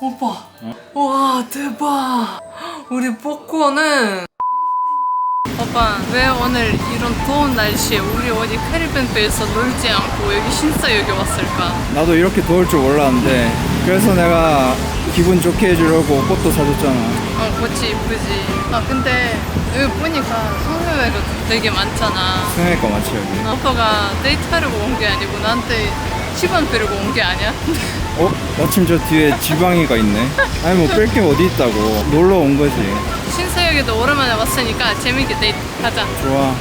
오빠. 와 대박. 우리 뽀꼬는 오빠 왜 오늘 이런 더운 날씨에 우리 어디 캐리밴드에서 놀지 않고 여기 신사역에 왔을까? 나도 이렇게 더울 줄 몰랐는데 그래서 내가 기분 좋게 해주려고 꽃도 사줬잖아 어 꽃이 이쁘지. 아 근데 여기 보니까 성묘회가 되게 많잖아. 거 많지 여기 오빠가 데이트하려고 온 게 아니고 나한테 시간 빼려고 온 게 아니야? 어? 마침 저 뒤에 지방이가 있네 아니 뭐 뺄 게 어디 있다고 놀러 온 거지 신사역에도 오랜만에 왔으니까 재밌게 데이트 하자. 좋아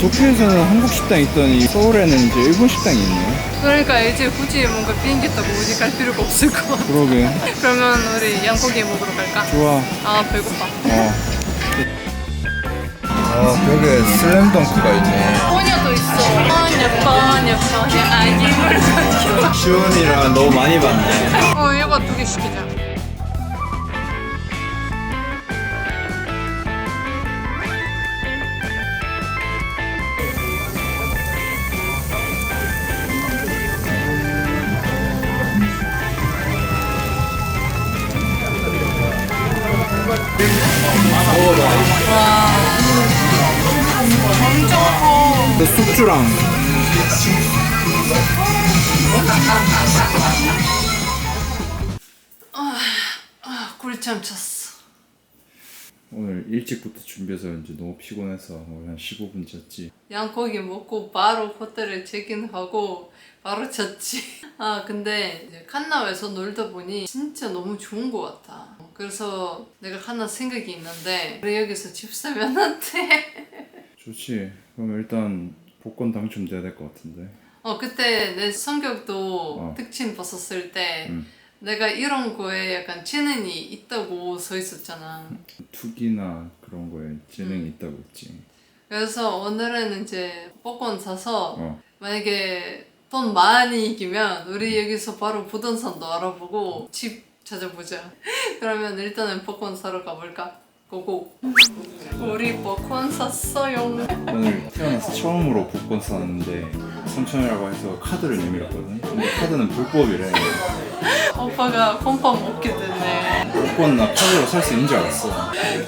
도쿄에서는 한국 식당 있더니 서울에는 이제 일본 식당이 있네 그러니까 이제 굳이 뭔가 비행기 타고 어디 갈 필요가 없을 것 같아. 그러게 그러면 우리 양고기 먹으러 갈까? 좋아 아 배고파. 어. 아 벽에 슬램덩크가 있네 포녀도 있어. 포녀 포녀 포녀 아기물 시원이랑 너무 많이 봤네 어 이거 두 개 시키자. 그 숙주랑 아 꿀잠 잤어. 오늘 일찍부터 준비해서 이제 너무 피곤해서 거의 한 15분 잤지 양고기 먹고 바로 호텔에 체크인하고 바로 잤지. 아 근데 이제 칸나에서 놀다 보니 진짜 너무 좋은 것 같아. 그래서 내가 하나 생각이 있는데 우리 여기서 집 사면 안 돼. 좋지 그럼 일단 복권 당첨돼야 될 것 같은데 어 그때 내 성격도 어. 특징 봤었을 때 음. 내가 이런 거에 약간 재능이 있다고 써 있었잖아. 투기나 그런 거에 재능이 음. 있다고 했지 그래서 오늘은 이제 복권 사서 어 만약에 돈 많이 이기면 우리 여기서 바로 부동산도 알아보고 집 찾아보자. 그러면 일단은 복권 사러 가볼까? 고고. 우리 복권 샀어요. 오늘 태어나서 처음으로 복권 샀는데 3천이라고 해서 카드를 내밀었거든 근데 카드는 불법이래 오빠가 홈밥 먹게 됐네. 복권 나 카드로 살 수 있는 줄 알았어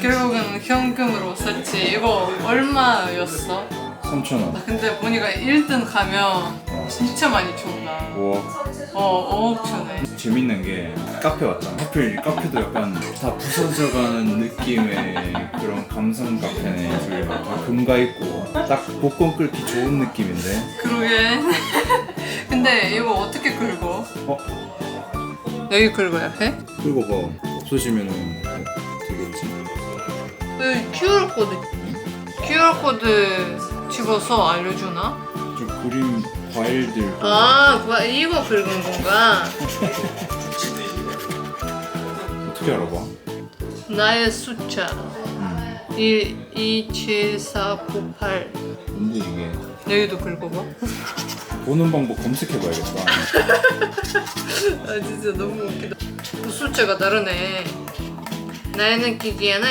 결국은 현금으로 샀지. 이거 얼마였어? 3천원 나 근데 보니까 1등 가면 진짜 많이 준다. 우와 어, 5억 주네. 재밌는 게 카페 왔잖아 하필 이 카페도 약간 다 부서져가는 느낌의 그런 감성 카페네 저기 다 금가 있고 딱 복권 끌기 좋은 느낌인데 그러게. 근데 이거 어떻게 긁어? 어? 여기 긁어야 해? 그리고 뭐 없어지면은 되겠지 그 QR 코드 QR 코드 집어서 알려주나? 좀 그림 과일들. 아, 그거- 이거 긁은 건가? 어떻게 알아봐? 나의 숫자. 1, 2, 7, 4, 9, 8 뭔데 이게? 여기도 긁어봐? 보는 방법 검색해봐야겠다. 아 진짜 너무 웃기다. 그 숫자가 다르네. 나의 느끼기에는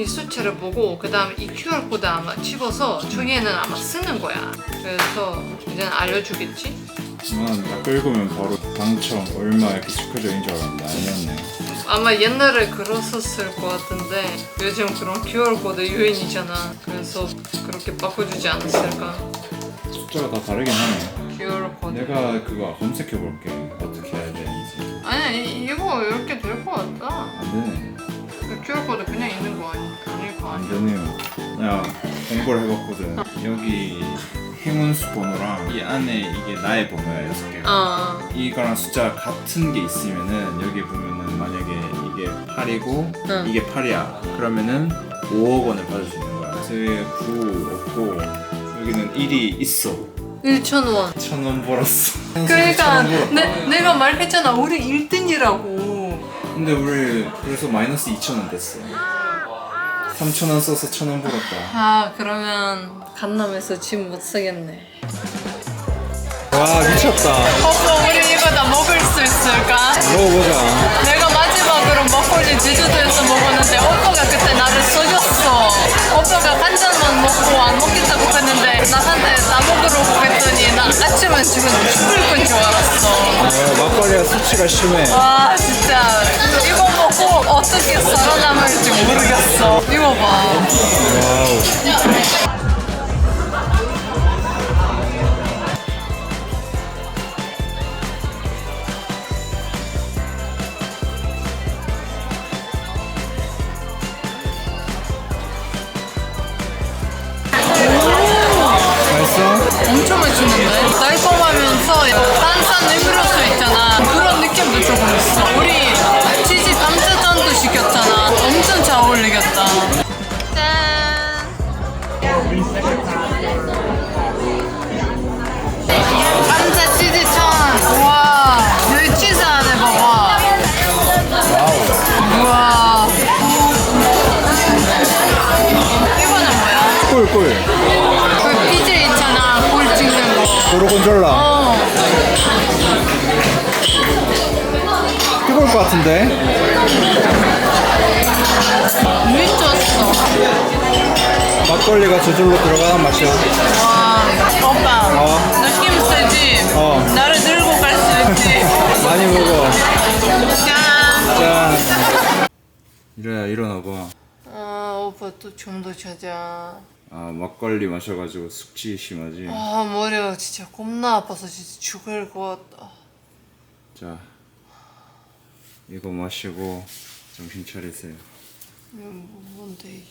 이 숫자를 보고 그 다음에 이 QR코드 아마 집어서 저기에는 아마 쓰는 거야. 그래서 이제 알려주겠지? 난딱 긁으면 바로 당첨. 얼마 이렇게 있는 줄 알았는데 아니었네. 아마 옛날에 그랬었을 것 같은데 요즘 그런 QR코드 유행이잖아. 그래서 그렇게 바꿔주지 않았을까? 숫자가 다 다르긴 하네. QR코드. 내가 그거 검색해 볼게. 어떻게 해야 되는지. 아니 이- 이거 이렇게 될 것 같다. 안 되네. 그 QR코드 그냥 있는 안 아니야 되네요. 내가 공부를 해봤거든. 여기 행운수 번호랑 이 안에 이게 나의 번호야 여섯 개가. 어. 이거랑 숫자 같은 게 있으면은 여기 보면은 만약에 이게 8이고 응. 이게 8이야. 그러면은 5억 원을 받을 수 있는 거야. 그래서 9 없고 여기는 1이 있어. 1천 원. 천 원 벌었어. 그러니까 천원 벌었다. 내, 내가 말했잖아. 우리 1등이라고. 근데 우리 그래서 마이너스 2천 원 됐어 3천 원 써서 천 원 벌었다 아 그러면 강남에서 집 못 사겠네 와 미쳤다 오빠 우리 이거 다 먹을 수 있을까? 먹어보자 내가 마지막으로 막걸리 제주도에서 먹었는데 오빠가 그때 나를 써줬어 오빠가 한 잔만 먹고 안 먹겠다고 했는데 나한테 나 먹으라고 했더니 나 아침에 지금 죽을 건줄 알았어. 어, 막걸리가 수치가 심해. 와 진짜 이거 먹고 어떻게 살아남을지 모르겠어. 이거 봐. 와우. 맛있어? 엄청 맛있는데? 달콤하면서 탄산 음료수 있잖아. 그런 느낌도 조금 있어. 우리 치즈 감자전도 시켰잖아. 엄청 잘 어울리겠다. 짠. 감자 치즈천. 와, 여기 치즈 안에 봐봐. 우와. 이거는 뭐야? 꿀꿀. 그 피즈 있잖아. 꿀 찍는 거. 고르곤졸라. 어. 뜨거울 것 같은데? 미쳤어. 막걸리가 저절로 들어가는 맛이야. 와, 오빠. 어. 너 힘 세지? 어. 나를 들고 갈 수 있지? 많이 먹어. 짠. 짠. 이래야 일어나봐. 아, 오빠 또 좀 더 자자. 아 막걸리 마셔가지고 숙취 심하지. 아, 머리가 진짜 겁나 아파서 진짜 죽을 것 같다. 자 이거 마시고 정신 차리세요. 뭔데 이게?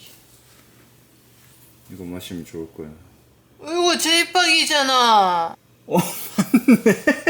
이거 마시면 좋을 거야. 이거 제이빵이잖아. 어 맞네.